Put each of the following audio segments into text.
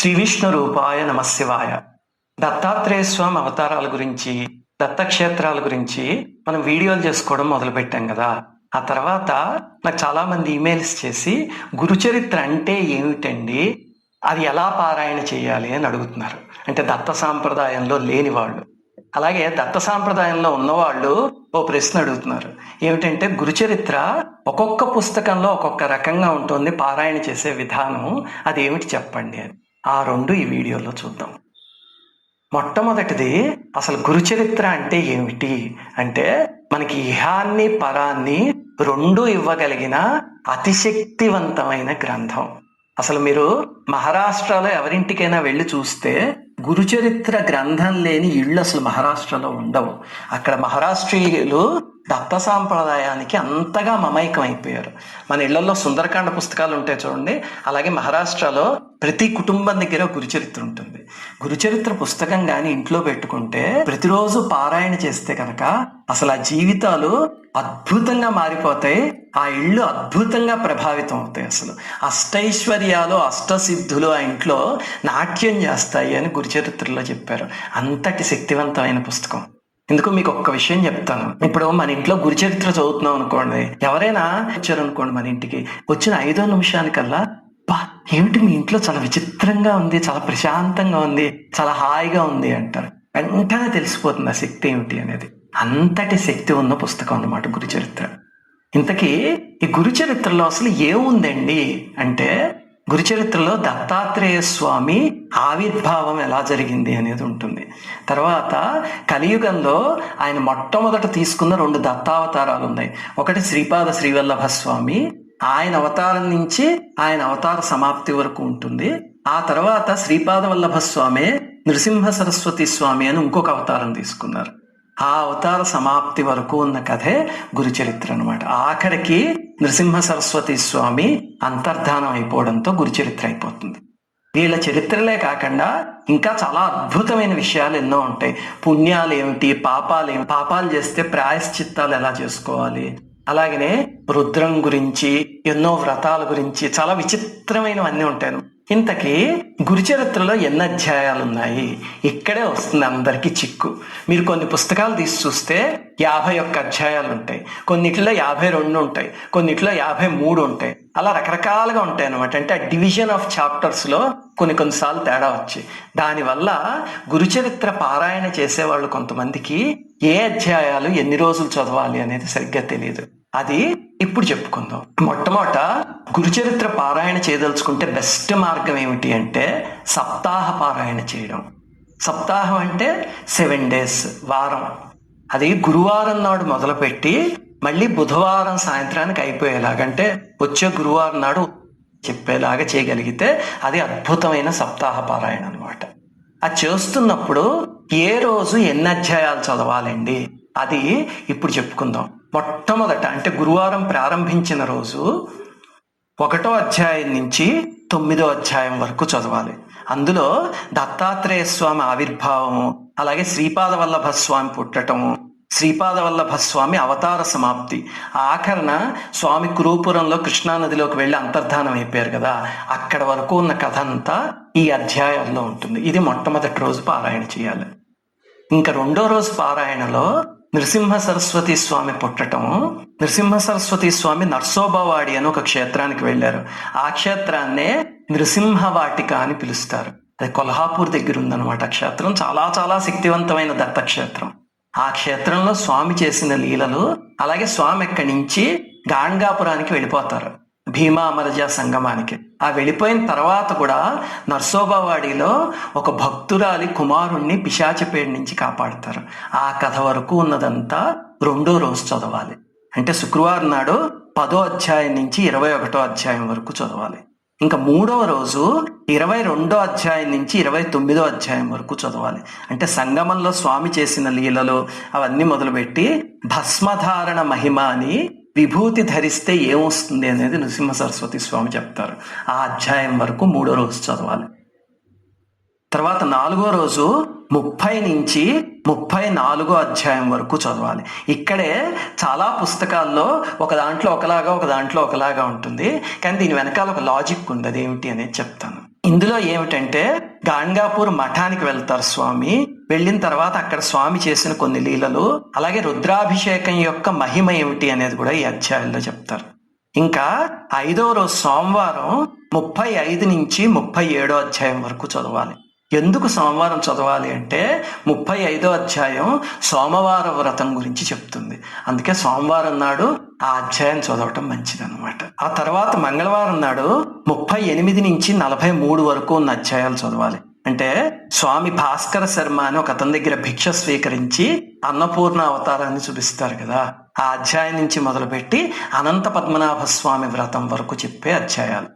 శ్రీ విష్ణు రూపాయ నమశివాయ. దత్తాత్రేయ స్వామి అవతారాల గురించి దత్తక్షేత్రాల గురించి మనం వీడియోలు చేసుకోవడం మొదలుపెట్టాం కదా. ఆ తర్వాత నాకు చాలా మంది ఈమెయిల్స్ చేసి గురుచరిత్ర అంటే ఏమిటండి? అది ఎలా పారాయణ చేయాలి? అని అడుగుతున్నారు. అంటే దత్త సాంప్రదాయంలో లేని వాళ్ళు అలాగే దత్త సాంప్రదాయంలో ఉన్నవాళ్ళు ఓ ప్రశ్న అడుగుతున్నారు. ఏమిటంటే గురుచరిత్ర ఒక్కొక్క పుస్తకంలో ఒక్కొక్క రకంగా ఉంటుంది పారాయణ చేసే విధానం అది ఏమిటి చెప్పండి? అని. ఆ రెండు ఈ వీడియోలో చూద్దాం. మొట్టమొదటిది అసలు గురుచరిత్ర అంటే ఏమిటి? అంటే మనకి ఇహాన్ని పరాన్ని రెండు ఇవ్వగలిగిన అతిశక్తివంతమైన గ్రంథం. అసలు మీరు మహారాష్ట్రలో ఎవరింటికైనా వెళ్ళి చూస్తే గురుచరిత్ర గ్రంథం లేని ఇళ్ళు అసలు మహారాష్ట్రలో ఉండవు. అక్కడ మహారాష్ట్రీయులు దత్త సాంప్రదాయానికి అంతగా మమైకం అయిపోయారు మన ఇళ్ళలో సుందరకాండ పుస్తకాలు ఉంటాయి చూడండి అలాగే మహారాష్ట్రలో ప్రతి కుటుంబం దగ్గర గురుచరిత్ర ఉంటుంది. గురుచరిత్ర పుస్తకం కానీ ఇంట్లో పెట్టుకుంటే ప్రతిరోజు పారాయణ చేస్తే కనుక అసలు ఆ జీవితాలు అద్భుతంగా మారిపోతాయి ఆ ఇళ్ళు అద్భుతంగా ప్రభావితం అవుతాయి అసలు. అష్టైశ్వర్యాలు అష్టసిద్ధులు ఆ ఇంట్లో నాట్యం చేస్తాయి అని గురుచరిత్రలో చెప్పారు. అంతటి శక్తివంతమైన పుస్తకం. ఎందుకు మీకు ఒక్క విషయం చెప్తాను? ఇప్పుడు మన ఇంట్లో గురుచరిత్ర చదువుతున్నాం అనుకోండి. ఎవరైనా వచ్చారనుకోండి మన ఇంటికి. వచ్చిన ఐదో నిమిషానికల్లా బా ఏమిటి మీ ఇంట్లో చాలా విచిత్రంగా ఉంది చాలా ప్రశాంతంగా ఉంది చాలా హాయిగా ఉంది అంటారు. వెంటనే తెలిసిపోతుంది ఆ శక్తి ఏమిటి అనేది. అంతటి శక్తి ఉన్న పుస్తకం అన్నమాట గురుచరిత్ర ఇంతకీ ఈ గురుచరిత్రలో అసలు ఏముందండి? అంటే గురుచరిత్రలో దత్తాత్రేయ స్వామి ఆవిర్భావం ఎలా జరిగింది అనేది ఉంటుంది. తర్వాత కలియుగంలో ఆయన మొట్టమొదట తీసుకున్న రెండు దత్తావతారాలు ఉన్నాయి. ఒకటి శ్రీపాద శ్రీవల్లభ స్వామి ఆయన అవతారం నుంచి ఆయన అవతార సమాప్తి వరకు ఉంటుంది. ఆ తర్వాత శ్రీపాద వల్లభ స్వామి నృసింహ సరస్వతి స్వామి అని ఇంకొక అవతారం తీసుకున్నారు. ఆ అవతార సమాప్తి వరకు ఉన్న కథే గురుచరిత్ర అనమాట ఆఖరికి నృసింహ సరస్వతి స్వామి అంతర్ధానం అయిపోవడంతో గురుచరిత్ర అయిపోతుంది. వీళ్ళ చరిత్రలే కాకుండా ఇంకా చాలా అద్భుతమైన విషయాలు ఎన్నో ఉంటాయి. పుణ్యాలు ఏమిటి పాపాలు ఏమి పాపాలు చేస్తే ప్రాయశ్చిత్తాలు ఎలా చేసుకోవాలి? అలాగనే రుద్రం గురించి ఎన్నో వ్రతాల గురించి చాలా విచిత్రమైనవన్నీ ఉంటాయి ఇంతకీ గురుచరిత్రలో ఎన్ని అధ్యాయాలు ఉన్నాయి ఇక్కడే వస్తుంది అందరికీ చిక్కు. మీరు కొన్ని పుస్తకాలు తీసి చూస్తే యాభై ఒక్క అధ్యాయాలు ఉంటాయి కొన్నిట్లో యాభై రెండు ఉంటాయి. కొన్నిట్లో యాభై మూడు ఉంటాయి. అలా రకరకాలుగా ఉంటాయి అనమాట అంటే ఆ డివిజన్ ఆఫ్ చాప్టర్స్లో కొన్ని కొన్నిసార్లు తేడా వచ్చాయి దానివల్ల గురుచరిత్ర పారాయణ చేసేవాళ్ళు కొంతమందికి ఏ అధ్యాయాలు ఎన్ని రోజులు చదవాలి అనేది సరిగ్గా తెలియదు అది ఇప్పుడు చెప్పుకుందాం. మొట్టమొదట గురుచరిత్ర పారాయణ చేయదలుచుకుంటే బెస్ట్ మార్గం ఏమిటి అంటే సప్తాహ పారాయణ చేయడం. సప్తాహం అంటే సెవెన్ డేస్ వారం. అది గురువారం నాడు మొదలుపెట్టి మళ్ళీ బుధవారం సాయంత్రానికి అయిపోయేలాగంటే వచ్చే గురువారం నాడు చెప్పేలాగా చేయగలిగితే అది అద్భుతమైన సప్తాహ పారాయణ అనమాట అది చేస్తున్నప్పుడు ఏ రోజు ఎన్ని అధ్యాయాలు చదవాలండి? అది ఇప్పుడు చెప్పుకుందాం. మొట్టమొదట అంటే గురువారం ప్రారంభించిన రోజు ఒకటో అధ్యాయం నుంచి తొమ్మిదో అధ్యాయం వరకు చదవాలి. అందులో దత్తాత్రేయ స్వామి ఆవిర్భావము అలాగే శ్రీపాద వల్లభ స్వామి పుట్టటము శ్రీపాద వల్లభ స్వామి అవతార సమాప్తి ఆఖరణ స్వామి కురూపురంలో కృష్ణానదిలోకి వెళ్ళి అంతర్ధానం అయిపోయారు కదా అక్కడ వరకు ఉన్న కథ అంతా ఈ అధ్యాయంలో ఉంటుంది. ఇది మొట్టమొదటి రోజు పారాయణ చేయాలి. ఇంకా రెండో రోజు పారాయణలో నృసింహ సరస్వతి స్వామి పుట్టటము నృసింహ సరస్వతి స్వామి నర్సోబవాడి అని ఒక క్షేత్రానికి వెళ్ళారు. ఆ క్షేత్రాన్నే నృసింహవాటిక అని పిలుస్తారు. అది కొల్హాపూర్ దగ్గర ఉందన్నమాట క్షేత్రం. చాలా చాలా శక్తివంతమైన దత్తక్షేత్రం. ఆ క్షేత్రంలో స్వామి చేసిన లీలలు అలాగే స్వామి ఎక్కడి నుంచి గాంగాపురానికి వెళ్ళిపోతారు. భీమా అమరజ సంగమానికి. ఆ వెళ్ళిపోయిన తర్వాత కూడా నర్సోబావాడిలో ఒక భక్తురాలి కుమారుణ్ణి పిశాచపేడి నుంచి కాపాడతారు. ఆ కథ వరకు ఉన్నదంతా రెండో రోజు చదవాలి. అంటే శుక్రవారం నాడు పదో అధ్యాయం నుంచి ఇరవై ఒకటో అధ్యాయం వరకు చదవాలి. ఇంకా మూడవ రోజు ఇరవై రెండో అధ్యాయం నుంచి ఇరవై తొమ్మిదో అధ్యాయం వరకు చదవాలి. అంటే సంగమంలో స్వామి చేసిన లీలలు అవన్నీ మొదలుపెట్టి భస్మధారణ మహిమ అని విభూతి ధరిస్తే ఏమొస్తుంది అనేది నృసింహ సరస్వతి స్వామి చెప్తారు. ఆ అధ్యాయం వరకు మూడో రోజు చదవాలి. తర్వాత నాలుగో రోజు ముప్పై నుంచి ముప్పై నాలుగో అధ్యాయం వరకు చదవాలి. ఇక్కడే చాలా పుస్తకాల్లో ఒక దాంట్లో ఒకలాగా ఒక దాంట్లో ఒకలాగా ఉంటుంది. కానీ దీని వెనకాల ఒక లాజిక్ ఉంది అదేమిటి అనేది చెప్తాను. ఇందులో ఏమిటంటే గాంగాపూర్ మఠానికి వెళ్తారు స్వామి. వెళ్ళిన తర్వాత అక్కడ స్వామి చేసిన కొన్ని లీలలు అలాగే రుద్రాభిషేకం యొక్క మహిమ ఏమిటి అనేది కూడా ఈ అధ్యాయంలో చెప్తారు. ఇంకా ఐదవ రోజు సోమవారం ముప్పై ఐదు నుంచి ముప్పై ఏడో అధ్యాయం వరకు చదవాలి. ఎందుకు సోమవారం చదవాలి అంటే ముప్పై ఐదో అధ్యాయం సోమవార వ్రతం గురించి చెప్తుంది. అందుకే సోమవారం నాడు ఆ అధ్యాయం చదవటం మంచిది అనమాట ఆ తర్వాత మంగళవారం నాడు ముప్పై ఎనిమిది నుంచి నలభై మూడు వరకు ఉన్న అధ్యాయాలు చదవాలి. అంటే స్వామి భాస్కర శర్మ అని ఒక అతని దగ్గర భిక్ష స్వీకరించి అన్నపూర్ణ అవతారాన్ని చూపిస్తారు కదా ఆ అధ్యాయం నుంచి మొదలుపెట్టి అనంత పద్మనాభ స్వామి వ్రతం వరకు చెప్పే అధ్యాయాలు.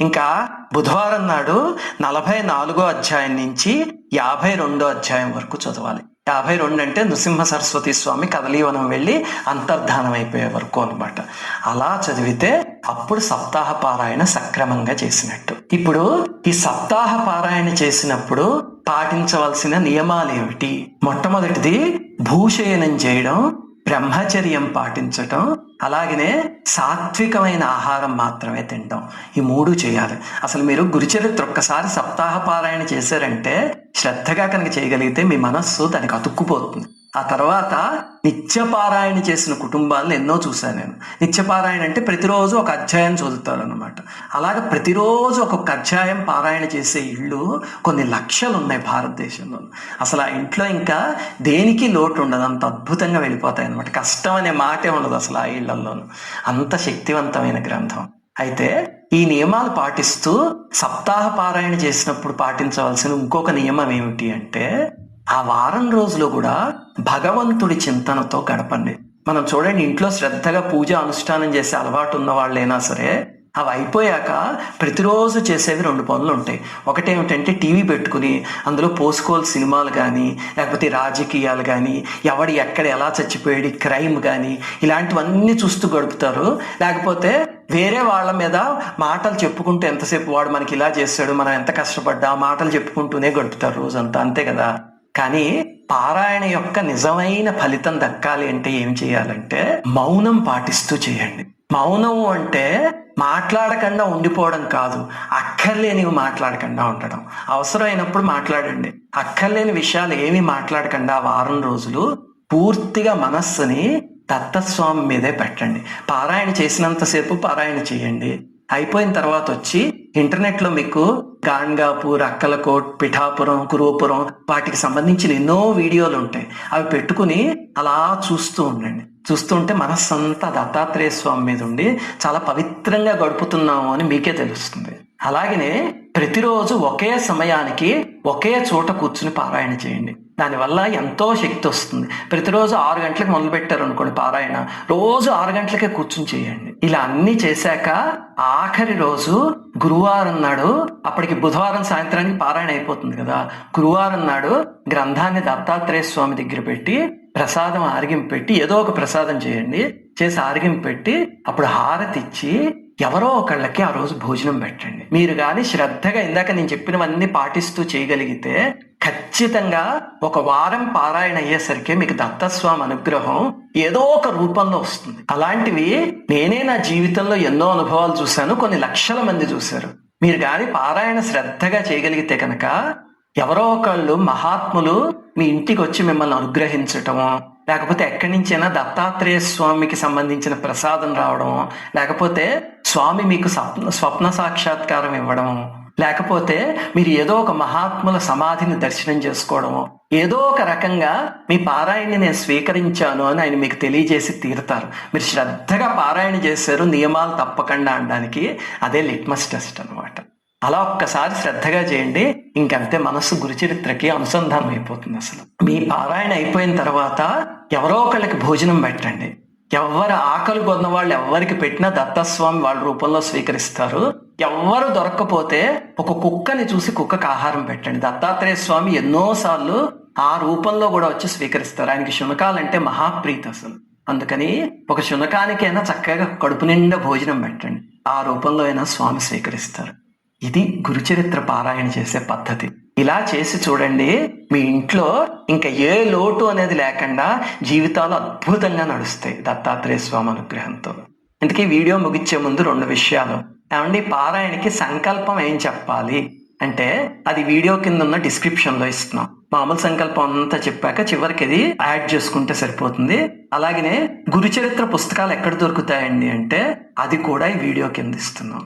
ఇంకా బుధవారం నాడు నలభై నాలుగో అధ్యాయం నుంచి యాభై రెండో అధ్యాయం వరకు చదవాలి. యాభై రెండు అంటే నృసింహ సరస్వతి స్వామి కదలీవనం వెళ్ళి అంతర్ధానం అయిపోయే వరకు అనమాట అలా చదివితే అప్పుడు సప్తాహ పారాయణ సక్రమంగా చేసినట్టు. ఇప్పుడు ఈ సప్తాహ పారాయణ చేసినప్పుడు పాటించవలసిన నియమాలు ఏమిటి మొట్టమొదటిది భూషయనం చేయడం బ్రహ్మచర్యం పాటించటం అలాగనే సాత్వికమైన ఆహారం మాత్రమే తినడం ఈ మూడు చేయాలి. అసలు మీరు గురుచరిత్ర ఒక్కసారి సప్తాహ పారాయణ చేశారంటే శ్రద్ధగా కనుక చేయగలిగితే మీ మనస్సు దానికి అతుక్కుపోతుంది. ఆ తర్వాత నిత్యపారాయణ చేసిన కుటుంబాలను ఎన్నో చూశాను నేను. నిత్యపారాయణ అంటే ప్రతిరోజు ఒక అధ్యాయం చదువుతారు అనమాట అలాగే ప్రతిరోజు ఒక్కొక్క అధ్యాయం పారాయణ చేసే ఇళ్ళు కొన్ని లక్షలు ఉన్నాయి భారతదేశంలో. అసలు ఆ ఇంట్లో ఇంకా దేనికి లోటు ఉండదు అంత అద్భుతంగా వెళ్ళిపోతాయి అనమాట కష్టం అనే మాటే ఉండదు అసలు ఆ ఇళ్ళలోనూ అంత శక్తివంతమైన గ్రంథం. అయితే ఈ నియమాలు పాటిస్తూ సప్తాహ పారాయణ చేసినప్పుడు పాటించవలసిన ఇంకొక నియమం ఏమిటి అంటే ఆ వారం రోజులు కూడా భగవంతుడి చింతనతో గడపండి. మనం చూడండి ఇంట్లో శ్రద్ధగా పూజ అనుష్ఠానం చేసే అలవాటు ఉన్న వాళ్ళైనా సరే అవి అయిపోయాక ప్రతిరోజు చేసేవి రెండు పనులు ఉంటాయి. ఒకటి ఏమిటంటే టీవీ పెట్టుకుని అందులో పోసుకోవాలి సినిమాలు కానీ లేకపోతే రాజకీయాలు కానీ ఎవడు ఎక్కడ ఎలా చచ్చిపోయాడు క్రైమ్ కానీ ఇలాంటివన్నీ చూస్తూ గడుపుతారు. లేకపోతే వేరే వాళ్ళ మీద మాటలు చెప్పుకుంటూ ఎంతసేపు వాడు మనకి ఇలా చేశాడు మనం ఎంత కష్టపడ్డా ఆ మాటలు చెప్పుకుంటూనే గడుపుతారు రోజంతా. అంతే కదా? కానీ పారాయణ యొక్క నిజమైన ఫలితం దక్కాలి అంటే ఏం చేయాలంటే మౌనం పాటిస్తూ చేయండి. మౌనం అంటే మాట్లాడకుండా ఉండిపోవడం కాదు అక్కర్లేనివి మాట్లాడకుండా ఉండడం అవసరమైనప్పుడు మాట్లాడండి. అక్కర్లేని విషయాలు ఏమి మాట్లాడకుండా వారం రోజులు పూర్తిగా మనస్సుని దత్తస్వామి మీదే పెట్టండి. పారాయణ చేసినంతసేపు పారాయణ చేయండి. అయిపోయిన తర్వాత వచ్చి ఇంటర్నెట్లో మీకు గాన్గాపూర్ అక్కలకోట్ పిఠాపురం కురువపురం వాటికి సంబంధించిన ఎన్నో వీడియోలు ఉంటాయి. అవి పెట్టుకుని అలా చూస్తూ ఉండండి. చూస్తుంటే మనస్సంతా దత్తాత్రేయ స్వామి మీద ఉండి చాలా పవిత్రంగా గడుపుతున్నాము అని మీకే తెలుస్తుంది. అలాగనే ప్రతిరోజు ఒకే సమయానికి ఒకే చోట కూర్చుని పారాయణ చేయండి. దానివల్ల ఎంతో శక్తి వస్తుంది. ప్రతిరోజు ఆరు గంటలకు మొదలు పెట్టారు అనుకోండి పారాయణ. రోజు ఆరు గంటలకే కూర్చుని చేయండి. ఇలా అన్ని చేశాక ఆఖరి రోజు గురువారం నాడు అప్పటికి బుధవారం సాయంత్రానికి పారాయణ అయిపోతుంది కదా. గురువారం నాడు గ్రంథాన్ని దత్తాత్రేయ స్వామి దగ్గర పెట్టి ప్రసాదం ఆరిగింపు పెట్టి ఏదో ఒక ప్రసాదం చేయండి. చేసి ఆరిగింపు పెట్టి అప్పుడు హారతి ఇచ్చి ఎవరో ఒకళ్ళకి ఆ రోజు భోజనం పెట్టండి. మీరు కానీ శ్రద్ధగా ఇందాక నేను చెప్పినవన్నీ పాటిస్తూ చేయగలిగితే ఖచ్చితంగా ఒక వారం పారాయణ అయ్యేసరికి మీకు దత్తస్వామి అనుగ్రహం ఏదో ఒక రూపంలో వస్తుంది. అలాంటివి నేనే నా జీవితంలో ఎన్నో అనుభవాలు చూశాను కొన్ని లక్షల మంది చూశారు. మీరు కానీ పారాయణ శ్రద్ధగా చేయగలిగితే కనుక ఎవరో ఒకళ్ళు మహాత్ములు మీ ఇంటికి వచ్చి మిమ్మల్ని అనుగ్రహించటము లేకపోతే ఎక్కడి నుంచైనా దత్తాత్రేయ స్వామికి సంబంధించిన ప్రసాదం రావడం లేకపోతే స్వామి మీకు స్వప్న స్వప్న సాక్షాత్కారం ఇవ్వడము. లేకపోతే మీరు ఏదో ఒక మహాత్ముల సమాధిని దర్శనం చేసుకోవడము. ఏదో ఒక రకంగా మీ పారాయణని నేను స్వీకరించాను అని ఆయన మీకు తెలియజేసి తీరుతారు. మీరు శ్రద్ధగా పారాయణ చేశారు నియమాలు తప్పకుండా అనడానికి అదే లిట్మస్ టెస్ట్ అనమాట అలా ఒక్కసారి శ్రద్ధగా చేయండి ఇంకంతే మనస్సు గురుచరిత్రకి అనుసంధానం అయిపోతుంది అసలు. మీ పారాయణ అయిపోయిన తర్వాత ఎవరో ఒకళ్ళకి భోజనం పెట్టండి. ఎవరు ఆకలి కొన్న వాళ్ళు ఎవరికి పెట్టినా దత్తస్వామి వాళ్ళ రూపంలో స్వీకరిస్తారు. ఎవ్వరు దొరక్కపోతే ఒక కుక్కని చూసి కుక్కకి ఆహారం పెట్టండి. దత్తాత్రేయ స్వామి ఎన్నోసార్లు ఆ రూపంలో కూడా వచ్చి స్వీకరిస్తారు. ఆయనకి శునకాలంటే మహాప్రీతి అసలు అందుకని ఒక శునకానికైనా చక్కగా కడుపు నిండా భోజనం పెట్టండి. ఆ రూపంలో అయినా స్వామి స్వీకరిస్తారు. ఇది గురుచరిత్ర పారాయణ చేసే పద్ధతి. ఇలా చేసి చూడండి మీ ఇంట్లో ఇంకా ఏ లోటు అనేది లేకుండా జీవితాలు అద్భుతంగా నడుస్తాయి దత్తాత్రేయ స్వామి అనుగ్రహంతో. ఇంతకీ వీడియో ముగించే ముందు రెండు విషయాలు. ఏమండి పారాయణకి సంకల్పం ఏం చెప్పాలి? అంటే అది వీడియో కింద ఉన్న డిస్క్రిప్షన్లో ఇస్తున్నాం. మామూలు సంకల్పం అంతా చెప్పాక చివరికి ఇది యాడ్ చేసుకుంటే సరిపోతుంది. అలాగనే గురుచరిత్ర పుస్తకాలు ఎక్కడ దొరుకుతాయండి అంటే అది కూడా ఈ వీడియో కింద ఇస్తున్నాం.